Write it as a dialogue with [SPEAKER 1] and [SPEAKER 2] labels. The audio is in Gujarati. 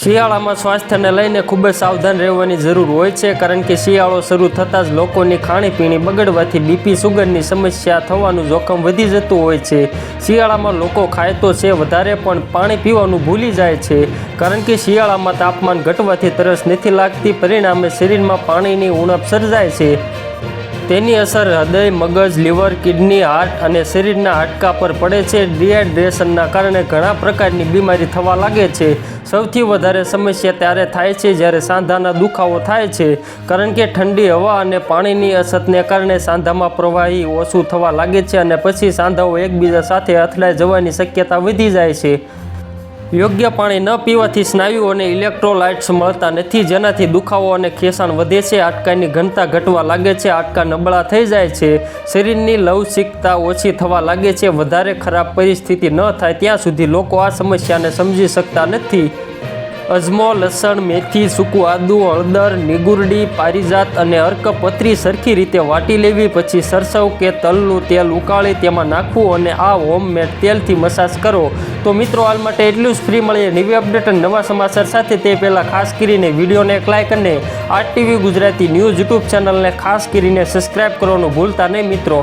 [SPEAKER 1] શિયાળામાં સ્વાસ્થ્યને લઈને ખૂબ જ સાવધાન રહેવાની જરૂર હોય છે, કારણ કે શિયાળો શરૂ થતાં જ લોકોની ખાણીપીણી બગડવાથી બીપી સુગરની સમસ્યા થવાનું જોખમ વધી જતું હોય છે. શિયાળામાં લોકો ખાય તો છે વધારે, પણ પાણી પીવાનું ભૂલી જાય છે, કારણ કે શિયાળામાં તાપમાન ઘટવાથી તરસ નથી લાગતી, પરિણામે શરીરમાં પાણીની ઉણપ સર્જાય છે. તેની અસર હૃદય, મગજ, લીવર, કિડની, હાર્ટ અને શરીરના હાડકા પર પડે છે. ડિહાઇડ્રેશનના કારણે ઘણા પ્રકારની બીમારી થવા લાગે છે. સૌથી વધારે સમસ્યા ત્યારે થાય છે જ્યારે સાંધાના દુખાવો થાય છે. કારણ કે ઠંડી હવા અને પાણીની અછતને કારણે સાંધામાં પ્રવાહી ઓછું થવા લાગે છે અને પછી સાંધાઓ એકબીજા સાથે અથડાઈ જવાની શક્યતા વધી જાય છે. યોગ્ય પાણી ન પીવાથી સ્નાયુઓને ઇલેક્ટ્રોલાઇટ્સ મળતા નથી. જેનાથી દુખાવો અને ખેસાણ વધે છે. હાડકાની ઘનતા ઘટવા લાગે છે. હાડકા નબળા થઈ જાય છે. શરીરની લવચિકતા ઓછી થવા લાગે છે. વધારે ખરાબ પરિસ્થિતિ ન થાય. ત્યાં સુધી લોકો આ સમસ્યાને સમજી શકતા નથી. અજમો, લસણ, મેથી, સૂકું આદુ, હળદર, નિગુરડી, પારિજાત અને અર્કપત્રી સરખી રીતે વાટી લેવી, પછી સરસવ કે તલનું તેલ ઉકાળી તેમાં નાખવું અને આ હોમમેડ તેલથી મસાજ કરો. તો મિત્રો, હાલ માટે એટલું જ. ફ્રી મળીએ નવી અપડેટ અને નવા સમાચાર સાથે. તે પહેલાં ખાસ કરીને વિડીયોને એક લાઇક અને R TV Gujarati news YouTube ચેનલને ખાસ કરીને સબસ્ક્રાઇબ કરવાનું ભૂલતા નહીં મિત્રો.